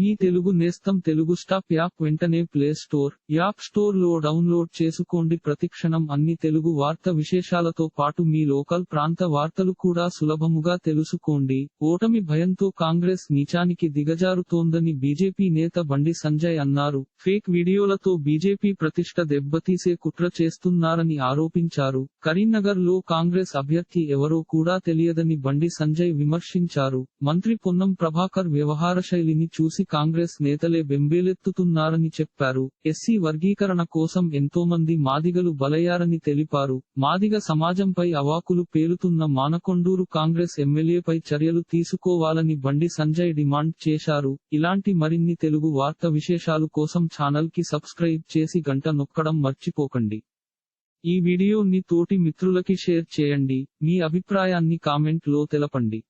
మీ తెలుగు నేస్తం Telugu stop app వెంటనే play store app స్టోర్లో డౌన్లోడ్ చేసుకోండి. ప్రతిక్షణం అన్ని తెలుగు వార్త విశేషాలతో పాటు మీ లోకల్ ప్రాంత వార్తలు కూడా సులభముగా తెలుసుకోండి. ఓటమి భయంతో కాంగ్రెస్ నీచానికి దిగజారుతోందని బీజేపీ నేత బండి సంజయ్ అన్నారు. ఫేక్ వీడియోలతో బీజేపీ ప్రతిష్ట దెబ్బతీసే కుట్ర చేస్తున్నారని ఆరోపించారు. కరీంనగర్లో కాంగ్రెస్ అభ్యర్థి ఎవరో కూడా తెలియదని బండి సంజయ్ విమర్శించారు. మంత్రి పొన్నం ప్రభాకర్ వ్యవహార శైలిని చూసి కాంగ్రెస్ నేతలే బెంబేలెత్తుతున్నారని చెప్పారు. ఎస్సీ వర్గీకరణ కోసం ఎంతోమంది మాదిగలు బలయ్యారని తెలిపారు. మాదిగ సమాజంపై అవాకులు పేలుతున్న మానకొండూరు కాంగ్రెస్ ఎమ్మెల్యేపై చర్యలు తీసుకోవాలని బండి సంజయ్ డిమాండ్ చేశారు. ఇలాంటి మరిన్ని తెలుగు వార్త విశేషాలు కోసం ఛానల్కి సబ్స్క్రైబ్ చేసి గంట నొక్కడం మర్చిపోకండి. ఈ వీడియోని తోటి మిత్రులకి షేర్ చేయండి. మీ అభిప్రాయాన్ని కామెంట్లో తెలపండి.